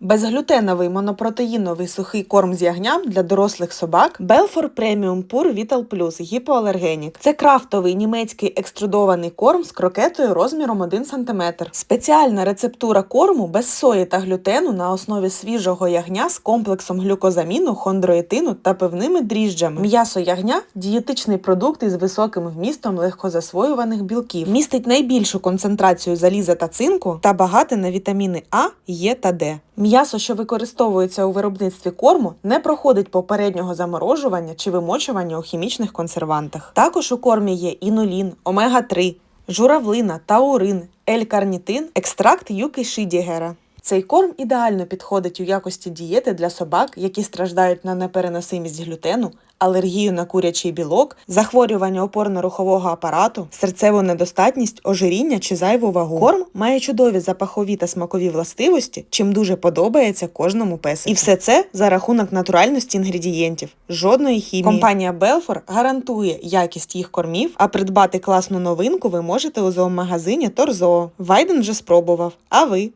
Безглютеновий монопротеїновий сухий корм з ягням для дорослих собак Belfor Premium Pure Vital Plus гіпоалергенік. Це крафтовий німецький екструдований корм з крокетою розміром 1 см. Спеціальна рецептура корму без сої та глютену на основі свіжого ягня з комплексом глюкозаміну, хондроїтину та певними дріжджами. М'ясо ягня дієтичний продукт із високим вмістом легкозасвоюваних білків. Містить найбільшу концентрацію заліза та цинку та багате на вітаміни А, Е та Д. М'ясо, що використовується у виробництві корму, не проходить попереднього заморожування чи вимочування у хімічних консервантах. Також у кормі є інулін, омега-3, журавлина, таурин, L-карнітин, екстракт юки Шидігера. Цей корм ідеально підходить у якості дієти для собак, які страждають на непереносимість глютену, алергію на курячий білок, захворювання опорно-рухового апарату, серцеву недостатність, ожиріння чи зайву вагу. Корм має чудові запахові та смакові властивості, чим дуже подобається кожному песику. І все це за рахунок натуральності інгредієнтів, жодної хімії. Компанія Belfor гарантує якість їх кормів, а придбати класну новинку ви можете у зоомагазині Торзоо. Вайден вже спробував. А ви?